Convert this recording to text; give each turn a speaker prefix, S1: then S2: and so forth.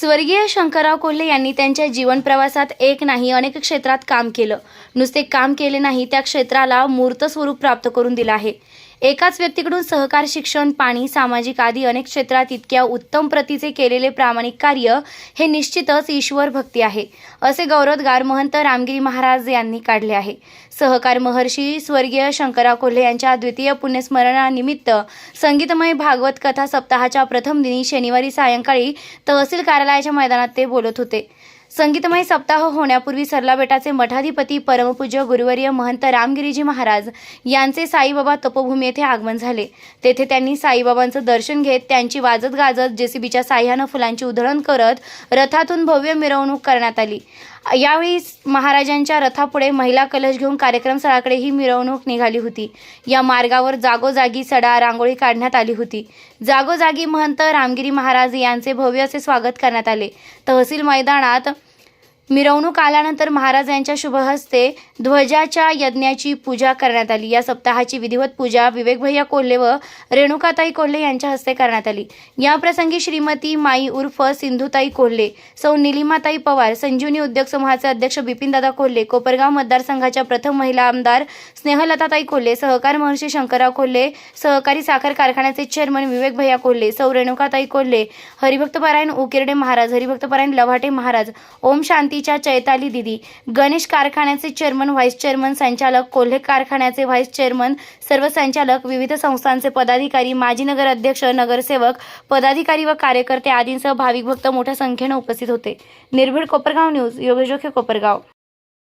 S1: स्वर्गीय शंकरराव कोल्हे यांनी त्यांच्या जीवन प्रवासात एक नाही अनेक क्षेत्रात काम केलं. नुसते काम केले नाही त्या क्षेत्राला मूर्त स्वरूप प्राप्त करून दिलं आहे. एकाच व्यक्तीकडून सहकार शिक्षण पाणी सामाजिक आदी अनेक क्षेत्रात इतक्या उत्तम प्रतीचे केलेले प्रामाणिक कार्य हे निश्चितच ईश्वर भक्ती आहे असे गौरवोद्गार महंत रामगिरी महाराज यांनी काढले आहे. सहकार महर्षी स्वर्गीय शंकरराव कोल्हे यांच्या द्वितीय पुण्यस्मरणानिमित्त संगीतमय भागवत कथा सप्ताहाच्या प्रथम दिनी शनिवारी सायंकाळी तहसील कार्यालयाच्या मैदानात ते बोलत होते. संगीतमय सप्ताह होण्यापूर्वी सरला बेटाचे मठाधिपती परमपूज्य गुरुवर्य महंत रामगिरीजी महाराज यांचे साईबाबा तपोभूमी येथे आगमन झाले. तेथे त्यांनी साईबाबांचं दर्शन घेत त्यांची वाजत गाजत जेसीबीच्या साह्यानं फुलांची उधळण करत रथातून भव्य मिरवणूक करण्यात आली. यावेळी महाराजांच्या रथापुढे महिला कलश घेऊन कार्यक्रम स्थळाकडे ही मिरवणूक निघाली होती. या मार्गावर जागोजागी सडा रांगोळी काढण्यात आली होती. जागोजागी महंत रामगिरी महाराज यांचे भव्य असे स्वागत करण्यात आले. तहसील मैदानात मिरवणूक आल्यानंतर महाराज यांच्या शुभहस्ते ध्वजाच्या यज्ञाची पूजा करण्यात आली. या सप्ताहाची विधिवत पूजा विवेकभैया कोल्हे व रेणुकाताई कोल्हे यांच्या हस्ते करण्यात आली. या प्रसंगी श्रीमती माई उर्फ सिंधुताई कोल्हे सौ निलिमाताई पवार संजीवनी उद्योग समूहाचे अध्यक्ष बिपिनदादा कोल्हे कोपरगाव मतदारसंघाच्या प्रथम महिला आमदार स्नेहलताताई कोल्हे सहकार महर्षी शंकरराव कोल्हे सहकारी साखर कारखान्याचे चेअरमन विवेकभैया कोल्हे सौ रेणुकाताई कोल्हे हरिभक्तपरायण उकिरडे महाराज हरिभक्तपरायण लव्हाटे महाराज ओम शांतीच्या चैताली दिदी गणेश कारखान्याचे चेअरमन व्हाईस चेअरमन संचालक कोल्हे कारखान्याचे व्हाईस चेअरमन सर्व संचालक विविध संस्थांचे पदाधिकारी माजी नगर अध्यक्ष नगरसेवक पदाधिकारी व कार्यकर्ते आदींसह भाविक भक्त मोठ्या संख्येनं उपस्थित होते. निर्भीड कोपरगाव न्यूज योगेश कोपरगाव.